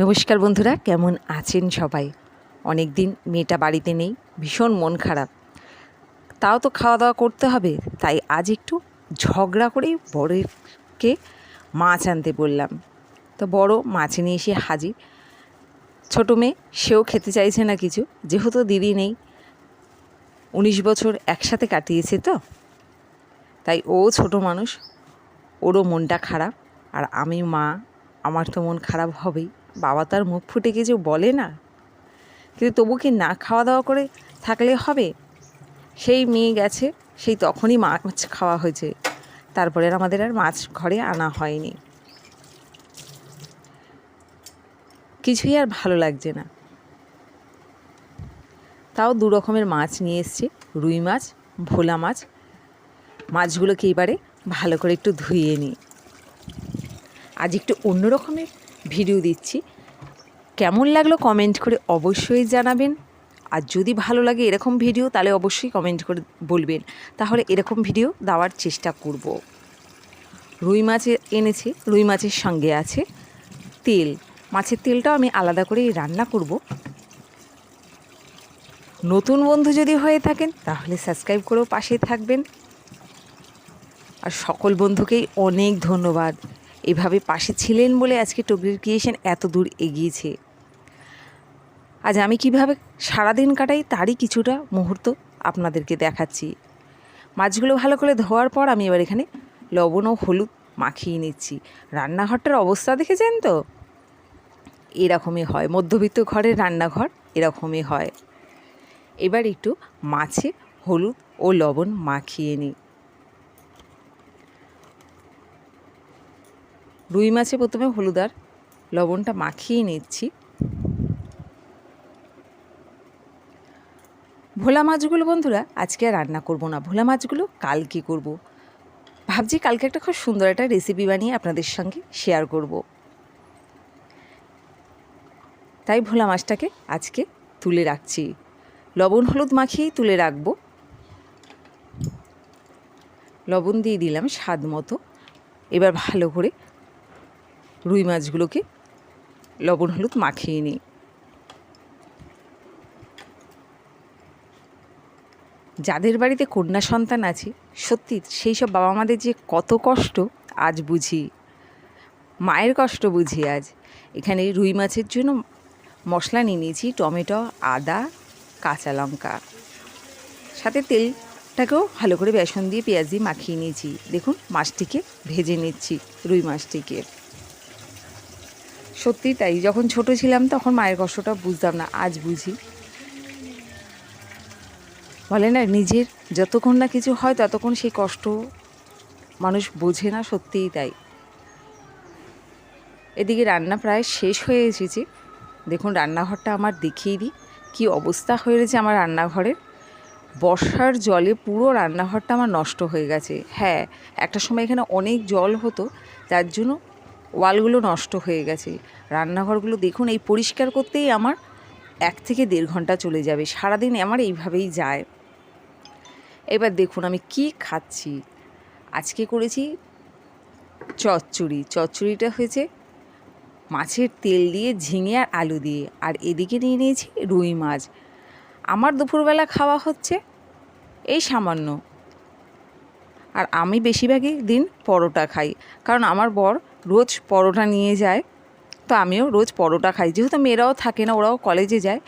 নমস্কার বন্ধুরা, কেমন আছেন সবাই? অনেক দিন মেয়েটা বাড়িতে নেই, ভীষণ মন খারাপ। তাও তো খাওয়া দাওয়া করতে হবে, তাই আজ একটু ঝগড়া করেই বড়কে মাছ আনতে বললাম। তো বড় মাছ নিয়ে এসে হাজির। ছোটো মেয়ে, সেও খেতে চাইছে না কিছু, যেহেতু দিদি নেই। উনিশ বছর একসাথে কাটিয়েছে তো। তাই ও ছোট মানুষ, ওরও মনটা খারাপ, আর আমি মা, আমার তো মন খারাপ হবেই। বাবা তার মুখ ফুটে কিছু বলে না, কিন্তু তবু কি না খাওয়া দাওয়া করে থাকলে হবে? সেই মেয়ে গেছে, সেই তখনই মাছ খাওয়া হয়েছে। তারপরে আমাদের আর মাছ ঘরে আনা হয়নি। কিছুই আর ভালো লাগছে না। তাও দু রকমের মাছ নিয়ে এসছে, রুই মাছ, ভোলা মাছ। মাছগুলোকে এবারে ভালো করে একটু ধুয়ে নিই। আজ একটু অন্য রকমের ভিডিও দিচ্ছি। কেমন লাগল কমেন্ট করে অবশ্যই জানাবেন। আর যদি ভালো লাগে এরকম ভিডিও, তাহলে অবশ্যই কমেন্ট করে বলবেন। তাহলে এরকম ভিডিও দেওয়ার চেষ্টা করব। রুই মাছ এনেছি, রুই মাছের সঙ্গে আছে তেল। মাছের তেলটাও আমি আলাদা করেই রান্না করব। নতুন বন্ধু যদি হয়ে থাকেন, তাহলে সাবস্ক্রাইব করেও পাশে থাকবেন। আর সকল বন্ধুকেই অনেক ধন্যবাদ। এভাবে পাশে ছিলেন বলে আজকে টগরির ক্রিয়েশন এত দূর এগিয়েছে। আজ আমি কীভাবে সারাদিন কাটাই তারই কিছুটা মুহূর্ত আপনাদেরকে দেখাচ্ছি। মাছগুলো ভালো করে ধোয়ার পর আমি এবার এখানে লবণ ও হলুদ মাখিয়ে নিচ্ছি। রান্নাঘরটার অবস্থা দেখেছেন তো? এরকমই হয়। মধ্যবিত্ত ঘরের রান্নাঘর এরকমই হয়। এবার একটু মাছে হলুদ ও লবণ মাখিয়ে নিই। রুই মাছে প্রথমে হলুদ আর লবণটা মাখিয়ে নিচ্ছি। ভোলা মাছগুলো বন্ধুরা আজকে আর রান্না করব না। ভোলা মাছগুলো কালকে করব। ভাবছি কালকে একটা খুব সুন্দর একটা রেসিপি বানিয়ে আপনাদের সঙ্গে শেয়ার করব। তাই ভোলা মাছটাকে আজকে তুলে রাখছি। লবণ হলুদ মাখিয়েই তুলে রাখব। লবণ দিয়ে দিলাম স্বাদ মতো। এবার ভালো করে রুই মাছগুলোকে লবণ হলুদ মাখিয়ে নিই। যাদের বাড়িতে কন্যা সন্তান আছে, সত্যি সেই সব বাবা মাদের যে কত কষ্ট, আজ বুঝি। মায়ের কষ্ট বুঝি আজ। এখানে রুই মাছের জন্য মশলা নিয়ে নিয়েছি, টমেটো, আদা, কাঁচা লঙ্কা। সাথে তেলটাকেও ভালো করে বেসন দিয়ে পেঁয়াজ দিয়ে মাখিয়ে নিয়েছি। দেখুন, মাছটিকে ভেজে নিচ্ছি, রুই মাছটিকে। সত্যি তাই। যখন ছোট ছিলাম তখন মায়ের কষ্টটা বুঝতাম না, আজ বুঝি। বলে না, নিজের যতক্ষণ না কিছু হয় ততক্ষণ সেই কষ্ট মানুষ বোঝে না, সত্যিই তাই। এদিকে রান্না প্রায় শেষ হয়ে এসেছে। দেখুন, রান্নাঘরটা আমার দেখিয়ে দিই। কী অবস্থা হয়ে রয়েছে আমার রান্নাঘরের। বর্ষার জলে পুরো রান্নাঘরটা আমার নষ্ট হয়ে গেছে। হ্যাঁ একটা সময় এখানে অনেক জল হতো, তার জন্য ওয়ালগুলো নষ্ট হয়ে গেছে। রান্নাঘরগুলো দেখুন, এই পরিষ্কার করতেই আমার এক থেকে দেড় ঘণ্টা চলে যাবে। সারাদিন আমার এইভাবেই যায়। এবার দেখুন, আমি কি খাচ্ছি। আজকে করেছি চচ্চড়ি। চচ্চড়িটা হয়েছে মাছের তেল দিয়ে, ঝিঙে আর আলু দিয়ে। আর এদিকে নিয়ে নিয়েছি রুই মাছ। আমার দুপুরবেলা খাওয়া হচ্ছে এই সামান্য আর আমি বেশিরভাগই দিন পরোটা খাই। কারণ আমার বর রোজ পরোটা নিয়ে যায়, তো আমিও রোজ পরোটা খাই। যেহেতু মেয়েরাও থাকে না, ওরাও কলেজে যায়,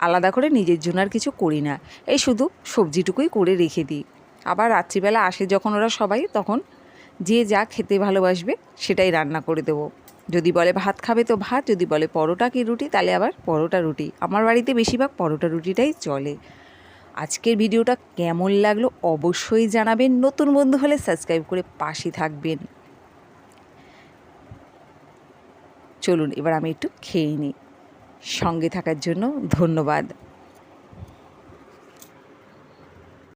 আলাদা করে নিজের জন্য আর কিছু করি না। এই শুধু সবজিটুকুই করে রেখে দিই। আবার রাত্রিবেলা আসে যখন ওরা সবাই, তখন যে যা খেতে ভালোবাসবে সেটাই রান্না করে দেবো। যদি বলে ভাত খাবে তো ভাত, যদি বলে পরোটা কি রুটি, তাহলে আবার পরোটা রুটি। আমার বাড়িতে বেশিরভাগ পরোটা রুটিটাই চলে। আজকের ভিডিওটা কেমন লাগল অবশ্যই জানাবেন। নতুন বন্ধু হলে সাবস্ক্রাইব করে পাশে থাকবেন। চলুন, এবার আমি একটু খেয়ে নিই। সঙ্গে থাকার জন্য ধন্যবাদ।